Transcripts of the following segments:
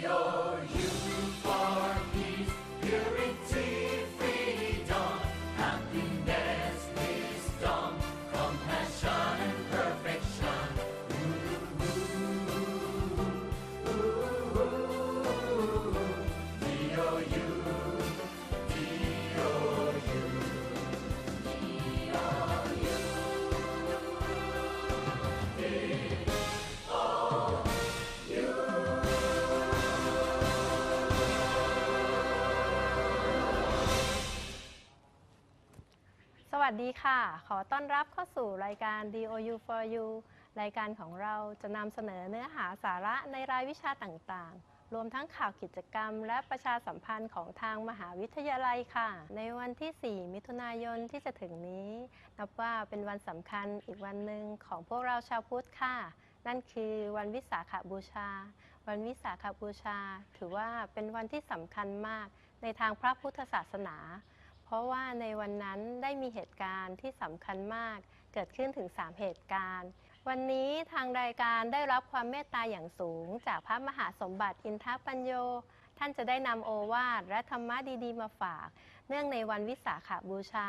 your youth. ดีค่ะ ขอต้อนรับเข้าสู่รายการ DOU for You รายการของเราจะนำเสนอเนื้อหาสาระในรายวิชาต่างๆ รวมทั้งข่าวกิจกรรม และประชาสัมพันธ์ของทางมหาวิทยาลัยค่ะ ในวันที่ 4 มิถุนายนที่จะถึงนี้ นับว่าเป็นวันสำคัญอีกวันหนึ่งของพวกเราชาวพุทธค่ะ นั่นคือวันวิสาขบูชา วันวิสาขบูชา ถือว่าเป็นวันที่สำคัญมากในทางพระพุทธศาสนา เพราะว่าในวันนั้นได้มีเหตุการณ์ที่สำคัญมาก เกิดขึ้นถึง 3 เหตุการณ์ วันนี้ทางรายการได้รับความเมตตาอย่างสูง จากพระมหาสมบัติอินทปัญโย ท่านจะได้นำโอวาทและธรรมะดีๆ มาฝาก เนื่องในวันวิสาขาบูชา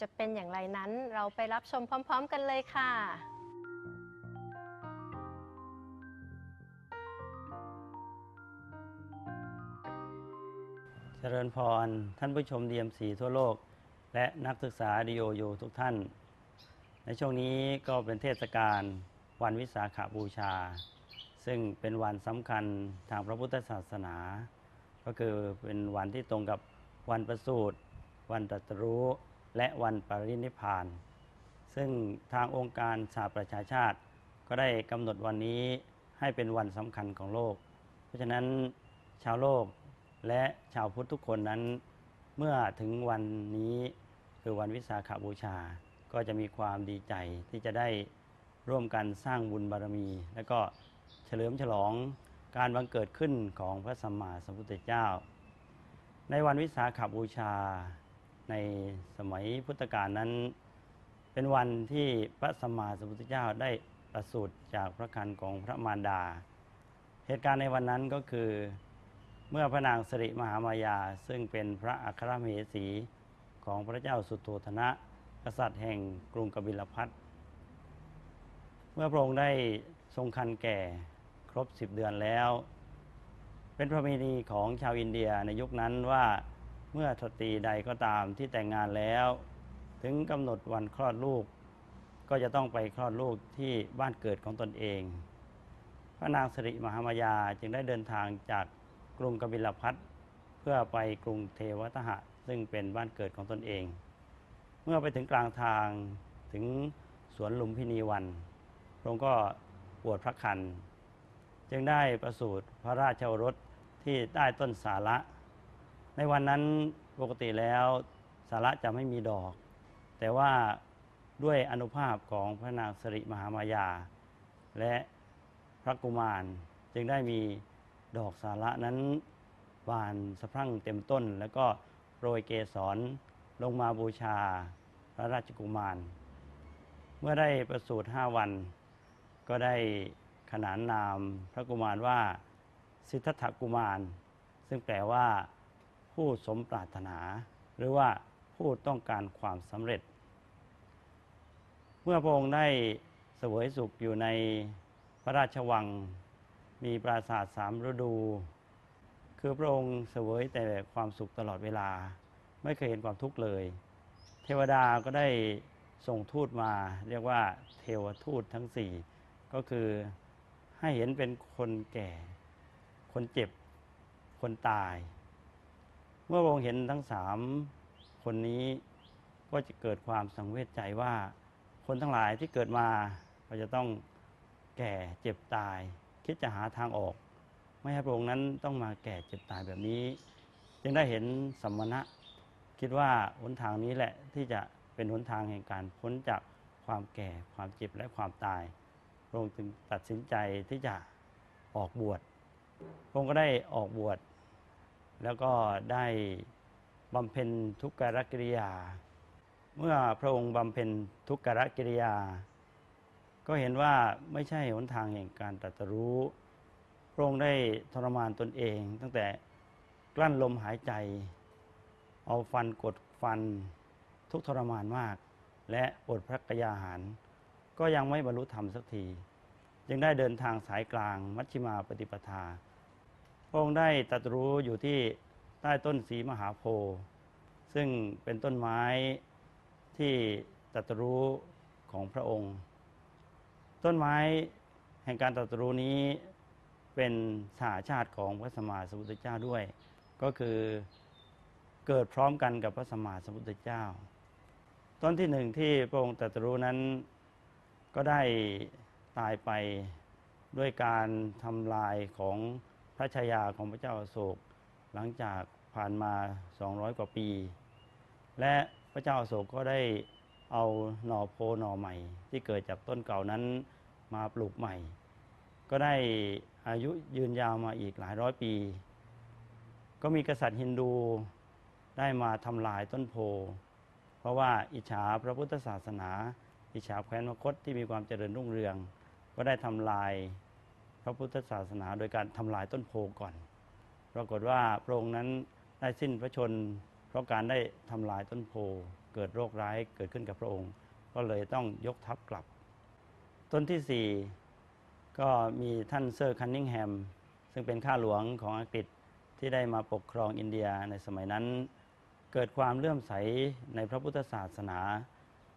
จะเป็นอย่างไรนั้นเราไปรับชมพร้อม ๆ กันเลยค่ะ เจริญพร ท่านผู้ชม DMC ทั่วโลก และนักศึกษาดีโอยูทุกท่าน ในช่วงนี้ก็เป็นเทศกาลวันวิสาขาบูชา ซึ่งเป็นวันสำคัญทางพระพุทธศาสนา ก็คือเป็นวันที่ตรงกับวันประสูติวันตรัสรู้ และวันปรินิพพาน ซึ่งทางองค์การสหประชาชาติ ก็ได้กำหนดวันนี้ให้เป็นวันสำคัญของโลก เพราะฉะนั้นชาวโลก และชาวพุทธทุกคนนั้นเมื่อถึงวันนี้คือวันวิสาขาบูชา ก็จะมีความดีใจที่จะได้ร่วมกันสร้างบุญบารมี และก็เฉลิมฉลองการบังเกิดขึ้นของพระสัมมาสัมพุทธเจ้า ในวันวิสาขาบูชาในสมัยพุทธกาลนั้น เป็นวันที่พระสัมมาสัมพุทธเจ้าได้ประสูติจากพระคันของพระมารดา เหตุการณ์ในวันนั้นก็คือ เมื่อพระนางสิริมหามายาซึ่งเป็นพระอัครมเหสีของพระเจ้าสุโธธนะ กษัตริย์แห่งกรุงกบิลพัทเมื่อพระองค์ได้ทรงคันแก่ครบสิบเดือนแล้ว เป็นประเพณีของชาวอินเดียในยุคนั้นว่าเมื่อสตรีใดก็ตามที่แต่งงานแล้ว ถึงกำหนดวันคลอดลูก ก็จะต้องไปคลอดลูกที่บ้านเกิดของตนเอง พระนางสิริมหามายาจึงได้เดินทางจาก กรุงกบิลพัทเพื่อไปกรุงเทวทหะ ซึ่งเป็นบ้านเกิดของตนเอง เมื่อไปถึงกลางทางถึงสวนลุมพินีวัน พระองค์ก็ปวดพระคัน จึงได้ประสูติพระราชโอรสที่ใต้ต้นสาระ ในวันนั้นปกติแล้วสาระจะไม่มีดอก แต่ว่าด้วยอนุภาพของพระนางสิริมหามายา และพระกุมารจึงได้มี ดอกสาระนั้นบานสะพรั่งเต็มต้น แล้วก็โรยเกสรลงมาบูชาพระราชกุมาร เมื่อได้ประสูติห้าวัน ก็ได้ขนานนามพระกุมารว่า สิทธัตถกุมาร ซึ่งแปลว่า ผู้สมปรารถนา หรือว่าผู้ต้องการความสำเร็จ เมื่อพระองค์ได้เสวยสุขอยู่ในพระราชวัง มีปราสาทสามฤดู คือพระองค์เสวยแต่ความสุขตลอดเวลา ไม่เคยเห็นความทุกข์เลย เทวดาก็ได้ส่งทูตมา เรียกว่าเทวทูตทั้งสี่ก็คือให้เห็นเป็นคนแก่ คนเจ็บ คนตาย เมื่อพระองค์เห็นทั้งสามคนนี้ก็จะเกิดความสังเวชใจว่า คนทั้งหลายที่เกิดมาก็จะต้องแก่เจ็บตาย คิดจะหาทางออก ไม่ให้พระองค์นั้นต้องมาแก่เจ็บตายแบบนี้ จึงได้เห็นสัมมณะ คิดว่าหนทางนี้แหละที่จะเป็นหนทางแห่งการพ้นจากความแก่ความเจ็บและความตาย พระองค์จึงตัดสินใจที่จะออกบวช พระองค์ก็ได้ออกบวช แล้วก็ได้บำเพ็ญทุกขกิริยา เมื่อพระองค์บำเพ็ญทุกขกิริยา ก็เห็นว่าไม่ใช่หนทางแห่งการตรัสรู้พระองค์ได้ทรมานตนเอง ตั้งแต่กลั้นลมหายใจ เอาฟันกดฟันทุกทรมานมาก และอดพระกยาหาร ก็ยังไม่บรรลุธรรมสักที จึงได้เดินทางสายกลางมัชฌิมาปฏิปทา พระองค์ได้ตรัสรู้อยู่ที่ใต้ต้นสีมหาโพธิ์ซึ่งเป็นต้นไม้ที่ตรัสรู้ของพระองค์ ต้นไม้แห่งการตรัสรู้นี้เป็นสาชาติของพระสมมาสัมพุทธเจ้าด้วย ก็คือเกิดพร้อมกันกับพระสมมาสัมพุทธเจ้า ต้นที่หนึ่งที่พระองค์ตรัสรู้นั้นก็ได้ตายไปด้วยการทำลายของพระชายาของพระเจ้าอโศก หลังจากผ่านมา 200 กว่าปี และพระเจ้าอโศกก็ได้ เอาหน่อโพหน่อใหม่ ที่เกิดจากต้นเก่านั้นมาปลูกใหม่ ก็ได้อายุยืนยาวมาอีกหลายร้อยปี ก็มีกษัตริย์ฮินดูได้มาทำลายต้นโพ เพราะว่าอิจฉาพระพุทธศาสนา อิจฉาแคว้นมคตที่มีความเจริญรุ่งเรือง ก็ได้ทำลายพระพุทธศาสนา โดยการทำลายต้นโพก่อน ปรากฏว่าพระองค์นั้นได้สิ้นพระชน เพราะการได้ทำลายต้นโพ เกิดโรคร้ายเกิดขึ้นกับพระองค์ ก็เลยต้องยกทัพกลับ ต้นที่สี่ก็มีท่านเซอร์คันนิงแฮม ซึ่งเป็นข้าหลวงของอังกฤษที่ได้มาปกครองอินเดียในสมัยนั้น เกิดความเลื่อมใสในพระพุทธศาสนา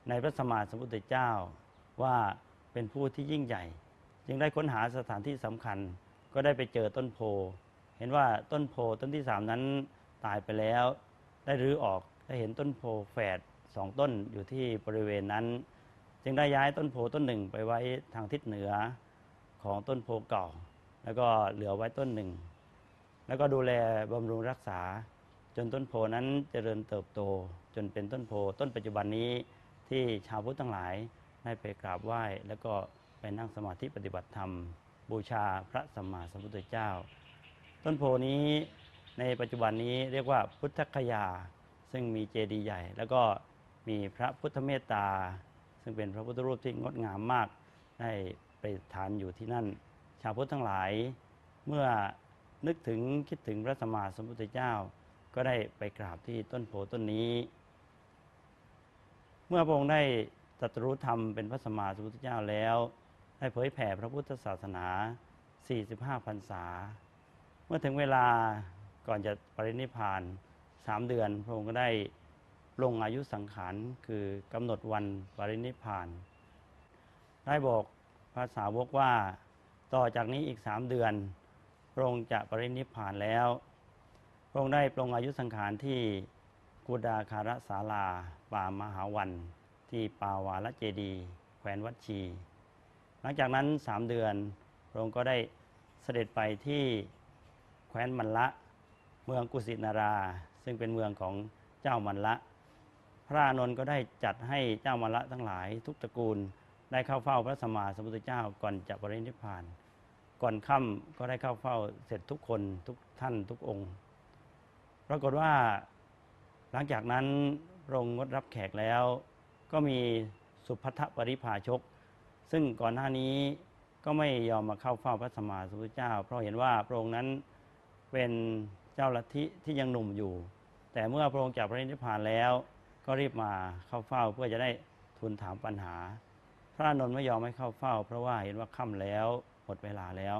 ในพระสมมาสัมพุทธเจ้า ว่าเป็นผู้ที่ยิ่งใหญ่ จึงได้ค้นหาสถานที่สำคัญก็ได้ไปเจอต้นโพ เห็นว่าต้นโพต้นที่สามนั้นตายไปแล้ว ได้รื้อออกได้เห็นต้นโพแฝด สองต้นอยู่ที่บริเวณนั้น จึงได้ย้ายต้นโพต้นหนึ่งไปไว้ทางทิศเหนือของต้นโพเก่า แล้วก็เหลือไว้ต้นหนึ่ง แล้วก็ดูแลบำรุงรักษา จนต้นโพนั้นเจริญเติบโต จนเป็นต้นโพต้นปัจจุบันนี้ที่ชาวพุทธทั้งหลายได้ไปกราบไหว้ แล้วก็ไปนั่งสมาธิปฏิบัติธรรม บูชาพระสัมมาสัมพุทธเจ้า ต้นโพนี้ในปัจจุบันนี้เรียกว่าพุทธคยา ซึ่งมีเจดีย์ใหญ่ แล้วก็ มีพระพุทธเมตตา ซึ่งเป็นพระพุทธรูปที่งดงามมาก ได้ไปฐานอยู่ที่นั่น ชาวพุทธทั้งหลาย เมื่อนึกถึงคิดถึงพระสัมมาสัมพุทธเจ้า ก็ได้ไปกราบที่ต้นโพต้นนี้ เมื่อพระองค์ได้ตรัสรู้ธรรมเป็นพระสัมมาสัมพุทธเจ้าแล้ว ได้เผยแผ่พระพุทธศาสนา 45พรรษา เมื่อถึงเวลาก่อนจะปรินิพพาน3เดือน พระองค์ก็ได้ ลงอายุสังขารคือกำหนดวันปรินิพาน ได้บอกภาษาวกว่า ต่อจากนี้อีกสามเดือน พระองค์จะปรินิพานแล้ว พระองค์ได้ปรงอายุสังขารที่กุดาคารศาลา ป่ามหาวัน ที่ป่าวาลเจดีแขวนวัดชี หลังจากนั้นสามเดือน พระองค์ก็ได้เสด็จไปที่แคว้นมันละ เมืองกุสินารา ซึ่งเป็นเมืองของเจ้ามันละ ระอานนท์ก็ได้จัดให้เจ้ามันละทั้งหลายทุกตระกูลได้เข้าเฝ้าพระสัมมาสัมพุทธเจ้าก่อนจะปรินิพพาน ก่อนค่ำก็ได้เข้าเฝ้าเสร็จทุกคนทุกท่านทุกองค์ ปรากฏว่าหลังจากนั้นพระองค์งดรับแขกแล้ว ก็มีสุพัทธปริภาชก ซึ่งก่อนหน้านี้ก็ไม่ยอมมาเข้าเฝ้าพระสัมมาสัมพุทธเจ้า เพราะเห็นว่าพระองค์นั้นเป็นเจ้าลัทธิที่ยังหนุ่มอยู่ แต่เมื่อพระองค์จากพระนิพพานแล้ว ก็รีบมาเข้าเฝ้าเพื่อจะได้ทูลถามปัญหา พระนนท์ไม่ยอมให้เข้าเฝ้า เพราะว่าเห็นว่าค่ำแล้วหมดเวลาแล้ว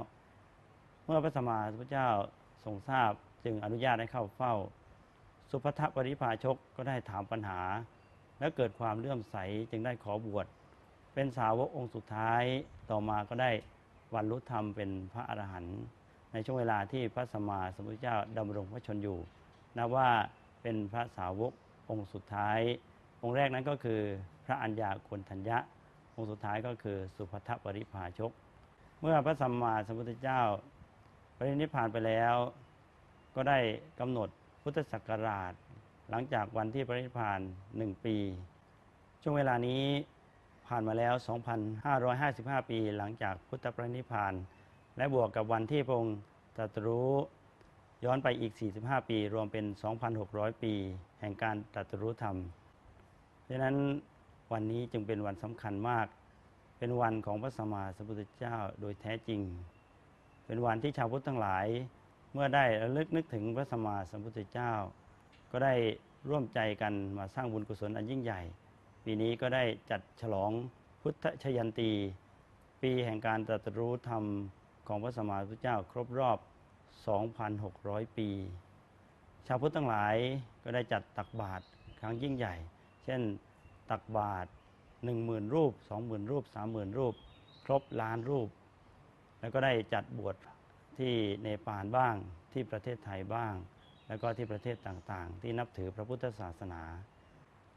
เมื่อพระสมมาสมพุทธเจ้าทรงทราบจึงอนุญาตให้เข้าเฝ้า สุภัทปริภาชกก็ได้ถามปัญหา และเกิดความเลื่อมใสจึงได้ขอบวช เป็นสาวกองค์สุดท้ายต่อมาก็ได้บรรลุธรรมเป็นพระอรหันต์ในช่วงเวลาที่พระสมมาสมุทธเจ้าดำรงพระชนอยู่นับว่าเป็นพระสาวก องค์สุดท้าย องค์แรกนั้นก็คือพระอัญญาโกณทัญญะ องค์สุดท้ายก็คือสุภัทปริภาชก เมื่อพระสัมมาสัมพุทธเจ้าปรินิพพานไปแล้ว ก็ได้กำหนดพุทธศักราช หลังจากวันที่ปรินิพพานหนึ่งปี ช่วงเวลานี้ผ่านมาแล้ว 2,555 ปี หลังจากพุทธปรินิพพาน และบวกกับวันที่พระองค์ตรัสรู้ย้อนไปอีก 45 ปี รวมเป็น 2,600 ปี แห่งการตรัสรู้ธรรมดังนั้นวันนี้จึงเป็นวันสำคัญมาก เป็นวันของพระสัมมาสัมพุทธเจ้าโดยแท้จริง เป็นวันที่ชาวพุทธทั้งหลาย เมื่อได้ระลึกนึกถึงพระสัมมาสัมพุทธเจ้า ก็ได้ร่วมใจกันมาสร้างบุญกุศลอันยิ่งใหญ่ ปีนี้ก็ได้จัดฉลองพุทธชยันตี ปีแห่งการตรัสรู้ธรรมของพระสัมมาสัมพุทธเจ้าครบรอบ 2,600 ปี ชาวพุทธทั้งหลายก็ได้จัดตักบาตรครั้งยิ่งใหญ่ เช่นตักบาตร10,000รูป20,000รูป30,000รูป ครบล้านรูป แล้วก็ได้จัดบวชที่เนปาลบ้างที่ประเทศไทยบ้าง แล้วก็ที่ประเทศต่างๆ ที่นับถือพระพุทธศาสนา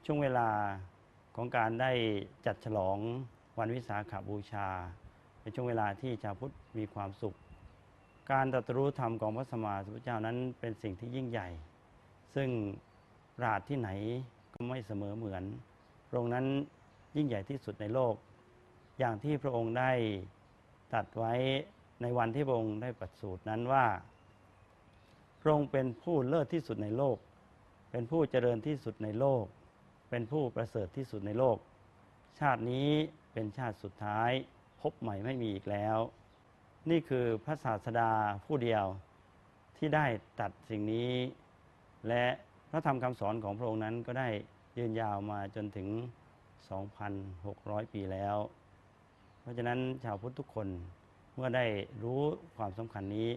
ช่วงเวลาของการได้จัดฉลองวันวิสาขบูชา เป็นช่วงเวลาที่ชาวพุทธมีความสุข การตรัสรู้ธรรมของพระสมมาสัมพุทธเจ้านั้นเป็นสิ่งที่ยิ่งใหญ่ ซึ่งปราดที่ไหนก็ไม่เสมอเหมือน พระองค์นั้นยิ่งใหญ่ที่สุดในโลก อย่างที่พระองค์ได้ตัดไว้ในวันที่พระองค์ได้ประสูตินั้นว่า พระองค์เป็นผู้เลิศที่สุดในโลก เป็นผู้เจริญที่สุดในโลก เป็นผู้ประเสริฐที่สุดในโลก ชาตินี้เป็นชาติสุดท้าย พบใหม่ไม่มีอีกแล้ว นี่คือพระศาสดาผู้เดียวที่ได้ตัดสิ่งนี้ และพระธรรมคำสอนของพระองค์นั้นก็ได้ยืนยาวมาจนถึง 2,600 ปีแล้ว เพราะฉะนั้นชาวพุทธทุกคนเมื่อได้รู้ความสำคัญนี้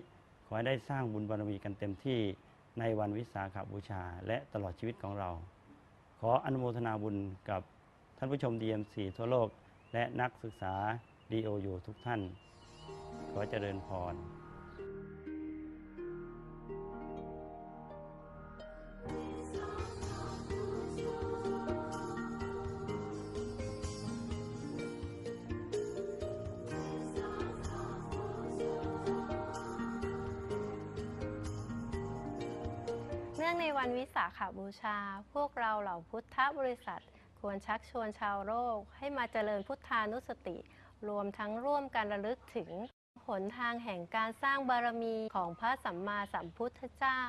ขอให้ได้สร้างบุญบารมีกันเต็มที่ในวันวิสาขบูชา และตลอดชีวิตของเรา ขออนุโมทนาบุญกับท่านผู้ชม DMC ทั่วโลก และนักศึกษา DOU ทุกท่าน อเจริญพรเนื่องในวันวิสาขบูชา พวกเราเหล่าพุทธบริษัท ควรชักชวนชาวโลกให้มาเจริญพุทธานุสติ รวมทั้งร่วมกันระลึกถึง หนทางแห่งการสร้างบารมีของพระสัมมาสัมพุทธเจ้า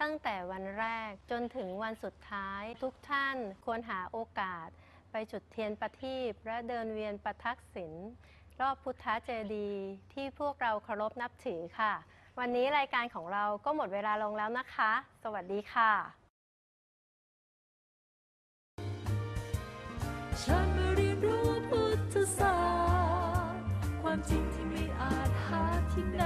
ตั้งแต่วันแรกจนถึงวันสุดท้ายทุกท่านควรหาโอกาส ไปจุดเทียนประทีปและเดินเวียนประทักษิณรอบพุทธเจดีย์ที่พวกเราเคารพนับถือค่ะ วันนี้รายการของเราก็หมดเวลาลงแล้วนะคะ สวัสดีค่ะ ฉันมาเรียนรู้พุทธศาสตร์ ความจริงที่ไม่อาจหาที่ไหน